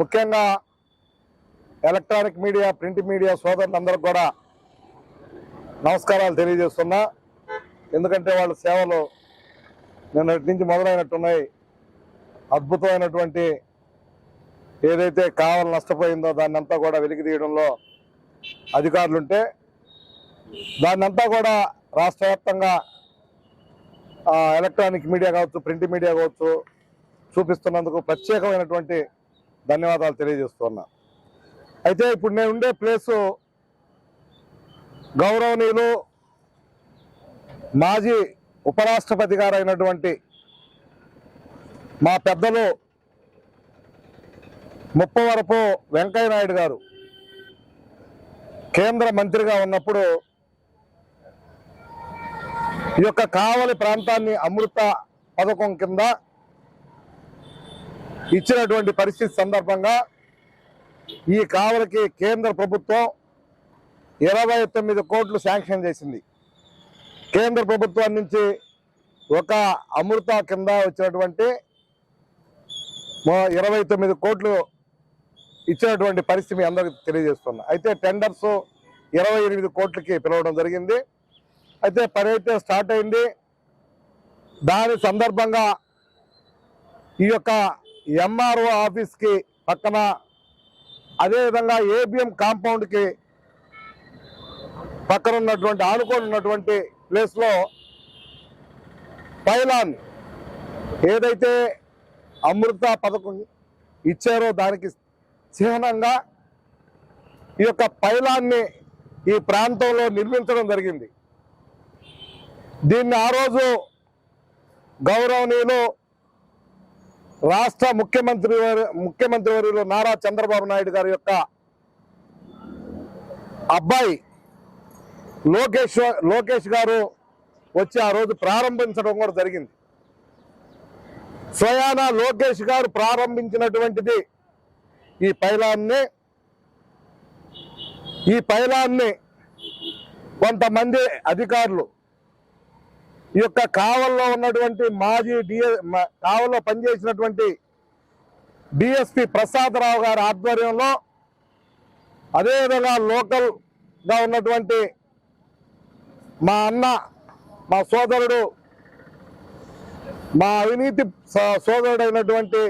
ముఖ్యంగా electronic media print media సోదరులందరూ కూడా నమస్కారాలు తెలియజేస్తున్నా. ఎందుకంటే వాళ్ళ సేవలు నిన్నటి నుంచి మొదలైనట్టున్నాయి. అద్భుతమైనటువంటి ఏదైతే కావాలి నష్టపోయిందో దాన్నంతా కూడా వెలికి తీయడంలో అధికారులుంటే దాన్నంతా కూడా రాష్ట్ర వ్యాప్తంగా ఎలక్ట్రానిక్ మీడియా కావచ్చు ప్రింట్ మీడియా కావచ్చు చూపిస్తున్నందుకు ప్రత్యేకమైనటువంటి ధన్యవాదాలు తెలియజేస్తున్నా. అయితే ఇప్పుడు నేను ఉండే ప్లేసు గౌరవనీయులు మాజీ ఉపరాష్ట్రపతి గారు అయినటువంటి మా పెద్దలు ముప్పవరపు వెంకయ్య నాయుడు గారు కేంద్ర మంత్రిగా ఉన్నప్పుడు ఈ యొక్క కావలి ప్రాంతాన్ని అమృత పథకం కింద ఇచ్చినటువంటి పరిస్థితి సందర్భంగా ఈ కావలికి కేంద్ర ప్రభుత్వం ఇరవై తొమ్మిది కోట్లు శాంక్షన్ చేసింది. కేంద్ర ప్రభుత్వం నుంచి ఒక అమృత కింద వచ్చినటువంటి ఇరవై తొమ్మిది కోట్లు ఇచ్చినటువంటి పరిస్థితి మీ అందరికి తెలియజేస్తున్నా. అయితే టెండర్స్ ఇరవై ఎనిమిది కోట్లకి పిలవడం జరిగింది. అయితే పని అయితే స్టార్ట్ అయింది. దాని సందర్భంగా ఈ యొక్క ఎంఆర్ఓ ఆఫీస్కి పక్కన అదేవిధంగా ఏబిఎం కాంపౌండ్కి పక్కన ఉన్నటువంటి ఆనుకొని ఉన్నటువంటి ప్లేస్లో పైలాన్ ఏదైతే అమృత పథకం ఇచ్చారో దానికి చిహ్నంగా ఈ యొక్క పైలాన్ని ఈ ప్రాంతంలో నిర్మించడం జరిగింది. దీన్ని ఆ రోజు గౌరవనీయులు రాష్ట్ర ముఖ్యమంత్రి వారి- ముఖ్యమంత్రి వర్యులు నారా చంద్రబాబు నాయుడు గారి యొక్క అబ్బాయి లోకేష్ లోకేష్ గారు వచ్చి ఆ రోజు ప్రారంభించడం కూడా జరిగింది. స్వయాన లోకేష్ గారు ప్రారంభించినటువంటిది ఈ పైలాన్ని ఈ పైలాన్ని కొంతమంది అధికారులు ఈ యొక్క కావల్లో ఉన్నటువంటి మాజీ డిఎ కావల్లో పనిచేసినటువంటి డిఎస్పి ప్రసాదరావు గారి ఆధ్వర్యంలో అదేవిధంగా లోకల్గా ఉన్నటువంటి మా అన్న మా సోదరుడు మా అవినీతి స- సోదరుడైనటువంటి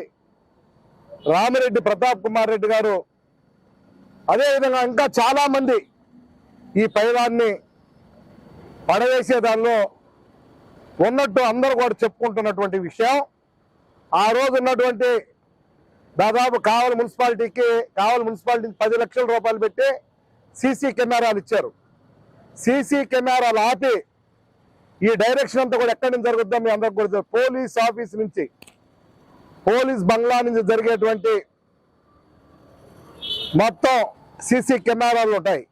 రామిరెడ్డి ప్రతాప్ కుమార్ రెడ్డి గారు అదేవిధంగా ఇంకా చాలామంది ఈ పైలాన్ని పడవేసే దానిలో ఉన్నట్టు అందరూ కూడా చెప్పుకుంటున్నటువంటి విషయం. ఆ రోజు ఉన్నటువంటి దాదాపు కావలి మున్సిపాలిటీకి కావలి మున్సిపాలిటీకి పది లక్షల రూపాయలు పెట్టి సీసీ కెమెరాలు ఇచ్చారు. సీసీ కెమెరాలు ఆపి ఈ డైరెక్షన్ అంతా కూడా ఎక్కడి నుంచి జరుగుద్దాం మీ అందరికి కూడా పోలీస్ ఆఫీస్ నుంచి పోలీస్ బంగ్లా నుంచి జరిగేటువంటి మొత్తం సీసీ కెమెరాలు ఉంటాయి.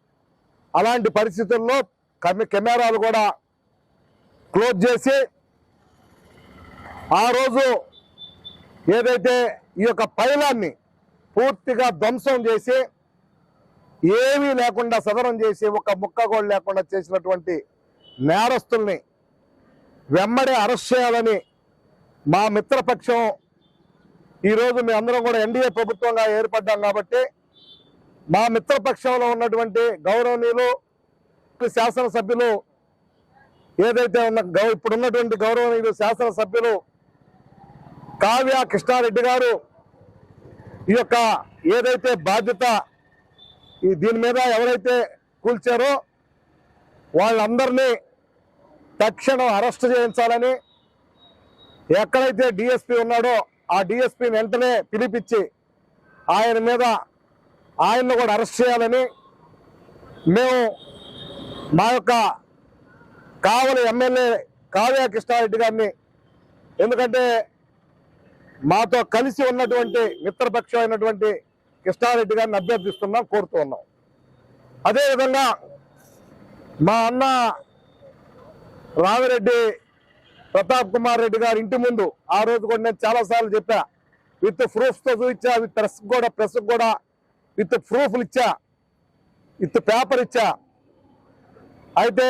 అలాంటి పరిస్థితుల్లో కమి- కెమెరాలు కూడా క్లోజ్ చేసి ఆ రోజు ఏదైతే ఈ యొక్క పైలాన్ని పూర్తిగా ధ్వంసం చేసి ఏమీ లేకుండా సదనం చేసి ఒక ముక్క కూడా లేకుండా చేసినటువంటి నేరస్తుల్ని వెమ్మడే అరెస్ట్ చేయాలని మా మిత్రపక్షం ఈరోజు మీ అందరం కూడా ఎన్డీఏ ప్రభుత్వంగా ఏర్పడ్డాం కాబట్టి మా మిత్రపక్షంలో ఉన్నటువంటి గౌరవనీయులు శాసనసభ్యులు ఏదైతే ఉన్న గౌ ఇప్పుడు ఉన్నటువంటి గౌరవనీయులు శాసనసభ్యులు కావ్య కృష్ణారెడ్డి గారు ఈ యొక్క ఏదైతే బాధ్యత ఈ దీని మీద ఎవరైతే కూల్చారో వాళ్ళందరినీ తక్షణం అరెస్ట్ చేయించాలని ఎక్కడైతే డిఎస్పీ ఉన్నాడో ఆ డిఎస్పిని వెంటనే పిలిపించి ఆయన మీద ఆయన్ని కూడా అరెస్ట్ చేయాలని మేము మా యొక్క కావలి ఎమ్మెల్యే కావ్య కృష్ణారెడ్డి గారిని. ఎందుకంటే మాతో కలిసి ఉన్నటువంటి మిత్రపక్షం అయినటువంటి కృష్ణారెడ్డి గారిని అభ్యర్థిస్తున్నాం కోరుతూ ఉన్నాం. అదేవిధంగా మా అన్న రామిరెడ్డి ప్రతాప్ కుమార్ రెడ్డి గారి ఇంటి ముందు ఆ రోజు కూడా నేను చాలాసార్లు చెప్పా విత్ ప్రూఫ్తో చూపించా విత్ ప్రెస్ కూడా ప్రెస్ కూడా విత్ ప్రూఫ్లు ఇచ్చా విత్ పేపర్ ఇచ్చా. అయితే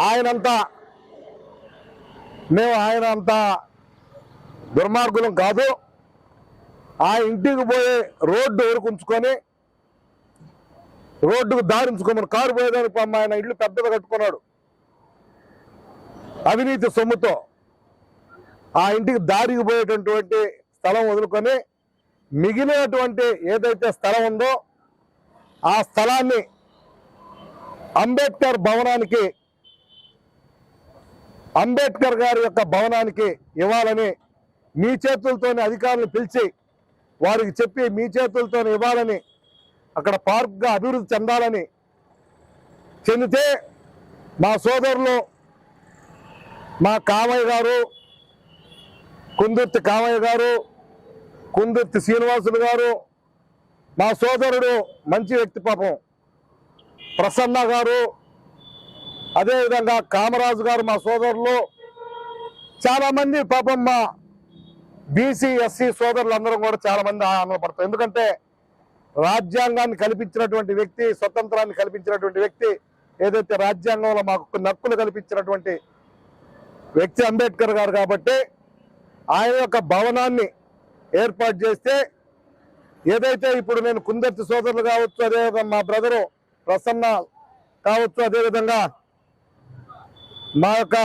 ఆయనంతా మేము ఆయన అంతా దుర్మార్గులం కాదు. ఆ ఇంటికి పోయే రోడ్డు వరకు రోడ్డుకు దారించుకోమని కారు పోయేదానికి అమ్మ ఆయన ఇల్లు పెద్దగా కట్టుకున్నాడు. అవినీతి సొమ్ముతో ఆ ఇంటికి దారికి పోయేటటువంటి స్థలం వదులుకొని మిగిలినటువంటి ఏదైతే స్థలం ఉందో ఆ స్థలాన్ని అంబేద్కర్ భవనానికి అంబేద్కర్ గారి యొక్క భవనానికి ఇవ్వాలని మీ చేతులతోనే అధికారులు పిలిచి వారికి చెప్పి మీ చేతులతో ఇవ్వాలని అక్కడ పార్క్గా అభివృద్ధి చెందాలని చెందితే మా సోదరులు మా కామయ్య గారు కుందుర్తి కామయ్య గారు కుందుర్తి శ్రీనివాసులు గారు మా సోదరుడు మంచి వ్యక్తి పాపం ప్రసన్న గారు అదేవిధంగా కామరాజు గారు మా సోదరులు చాలా మంది పాపం మా బీసీ ఎస్సీ సోదరులందరం కూడా చాలా మంది ఆనందపడతారు ఎందుకంటే రాజ్యాంగాన్ని కల్పించినటువంటి వ్యక్తి స్వతంత్రాన్ని కల్పించినటువంటి వ్యక్తి ఏదైతే రాజ్యాంగంలో మాకు నక్కులు కల్పించినటువంటి వ్యక్తి అంబేద్కర్ గారు కాబట్టి ఆయన యొక్క భవనాన్ని ఏర్పాటు చేస్తే ఏదైతే ఇప్పుడు నేను కుందర్తి సోదరులు కావచ్చు అదేవిధంగా మా బ్రదరు ప్రసన్న కావచ్చు అదేవిధంగా మా యొక్క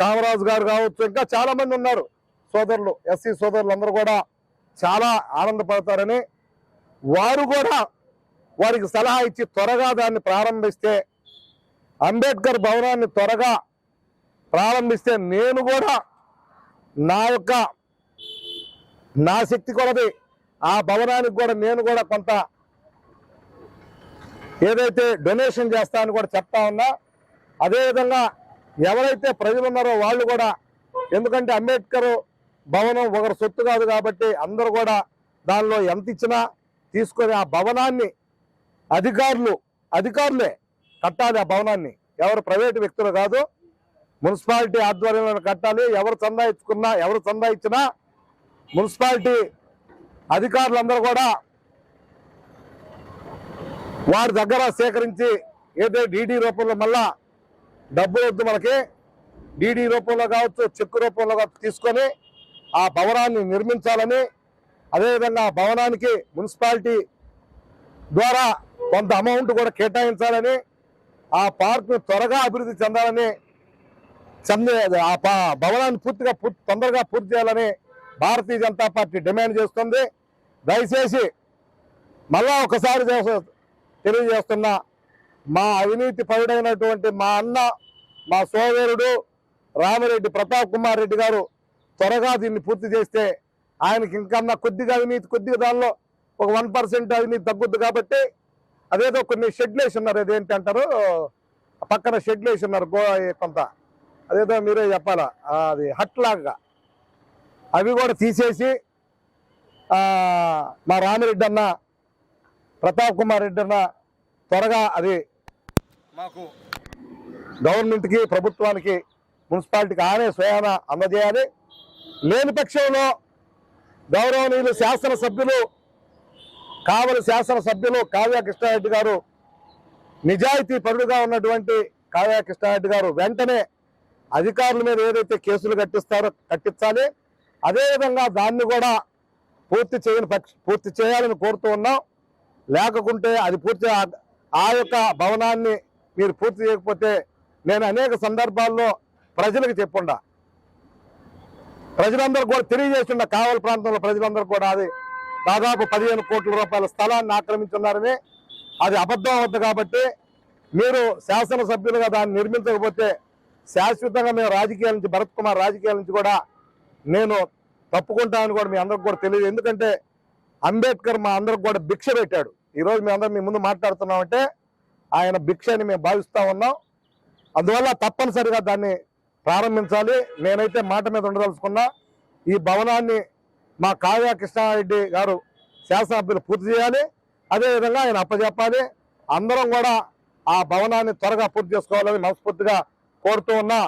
కామరాజు గారు కావచ్చు ఇంకా చాలా మంది ఉన్నారు. సోదరులు ఎస్సీ సోదరులు అందరూ కూడా చాలా ఆనందపడతారని వారు కూడా వారికి సలహా ఇచ్చి త్వరగా దాన్ని ప్రారంభిస్తే అంబేద్కర్ భవనాన్ని త్వరగా ప్రారంభిస్తే నేను కూడా నా యొక్క నా శక్తి కొలది ఆ భవనానికి కూడా నేను కూడా కొంత ఏదైతే డొనేషన్ చేస్తానని కూడా చెప్తా ఉన్నా అదేవిధంగా ఎవరైతే ప్రజలు ఉన్నారో వాళ్ళు కూడా ఎందుకంటే అంబేద్కర్ భవనం ఒకరి సొత్తు కాదు కాబట్టి అందరూ కూడా దానిలో ఎంత ఇచ్చినా తీసుకొని ఆ భవనాన్ని అధికారులు అధికారులే కట్టాలి ఆ భవనాన్ని. ఎవరు ప్రైవేటు వ్యక్తులు కాదు మున్సిపాలిటీ ఆధ్వర్యంలో కట్టాలి. ఎవరు చందా ఇచ్చుకున్నా ఎవరు చందా ఇచ్చినా మున్సిపాలిటీ అధికారులందరూ కూడా వారి దగ్గర సేకరించి ఏదో డీడీ రూపంలో మళ్ళా డబ్బులు వద్దు మనకి. డీడీ రూపంలో కావచ్చు చెక్కు రూపంలో కావచ్చు తీసుకొని ఆ భవనాన్ని నిర్మించాలని అదేవిధంగా ఆ భవనానికి మున్సిపాలిటీ ద్వారా కొంత అమౌంట్ కూడా కేటాయించాలని ఆ పార్క్ను త్వరగా అభివృద్ధి చెందాలని చెందే ఆ భవనాన్ని పూర్తిగా పూర్తి తొందరగా పూర్తి చేయాలని భారతీయ జనతా పార్టీ డిమాండ్ చేస్తుంది. దయచేసి మళ్ళా ఒకసారి తెలియజేస్తున్నా మా అవినీతి పరుడైనటువంటి మా అన్న మా సోదరుడు రామిరెడ్డి ప్రతాప్ కుమార్ రెడ్డి గారు త్వరగా దీన్ని పూర్తి చేస్తే ఆయనకి ఇంకన్నా కొద్దిగా అవినీతి కొద్దిగా దానిలో ఒక వన్ పర్సెంట్ అవినీతి తగ్గుద్ది కాబట్టి అదేదో కొన్ని షెడ్లు వేసి ఉన్నారు. అదేంటి అంటారు? పక్కన షెడ్లు వేసి ఉన్నారు గో కొంత. అదేదో మీరే చెప్పాలా? అది హట్లాగా అవి కూడా తీసేసి మా రామిరెడ్డి అన్న ప్రతాప్ కుమార్ రెడ్డి అన్న త్వరగా అది మాకు గవర్నమెంట్కి ప్రభుత్వానికి మున్సిపాలిటీకి ఆనే స్వయాన అందజేయాలి. లేని పక్షంలో గౌరవనీయులు శాసనసభ్యులు కావలి శాసనసభ్యులు కావ్య కృష్ణారెడ్డి గారు నిజాయితీ పరుడుగా ఉన్నటువంటి కావ్య కృష్ణారెడ్డి గారు వెంటనే అధికారుల మీద ఏదైతే కేసులు కట్టిస్తారో కట్టించాలి. అదేవిధంగా దాన్ని కూడా పూర్తి చేయని పక్ష పూర్తి చేయాలని కోరుతూ ఉన్నాం. లేకుంటే అది పూర్తి ఆ- ఆ యొక్క భవనాన్ని మీరు పూర్తి చేయకపోతే నేను అనేక సందర్భాల్లో ప్రజలకు చెప్పుండా. ప్రజలందరూ కూడా తెలియజేస్తున్న కావలి ప్రాంతంలో ప్రజలందరూ కూడా అది దాదాపు పదిహేను కోట్ల రూపాయల స్థలాన్ని ఆక్రమించున్నారని అది అబద్ధం అవుతుంది కాబట్టి మీరు శాసనసభ్యులుగా దాన్ని నిర్మించకపోతే శాశ్వతంగా మేము రాజకీయాల నుంచి భరత్ కుమార్ రాజకీయాల నుంచి కూడా నేను తప్పుకుంటానని కూడా మీ అందరికి కూడా తెలియదు. ఎందుకంటే అంబేద్కర్ మా అందరికి కూడా భిక్ష పెట్టాడు. ఈరోజు మేము అందరం మీ ముందు మాట్లాడుతున్నామంటే ఆయన భిక్ష అని మేము భావిస్తూ ఉన్నాం. అందువల్ల తప్పనిసరిగా దాన్ని ప్రారంభించాలి. నేనైతే మాట మీద ఉండదలుచుకున్నా ఈ భవనాన్ని మా కావ్య కృష్ణారెడ్డి గారు శాసనసభ్యులు పూర్తి చేయాలి. అదేవిధంగా ఆయన అప్పచెప్పాలి అందరం కూడా ఆ భవనాన్ని త్వరగా పూర్తి చేసుకోవాలని మనస్ఫూర్తిగా కోరుతూ ఉన్నా.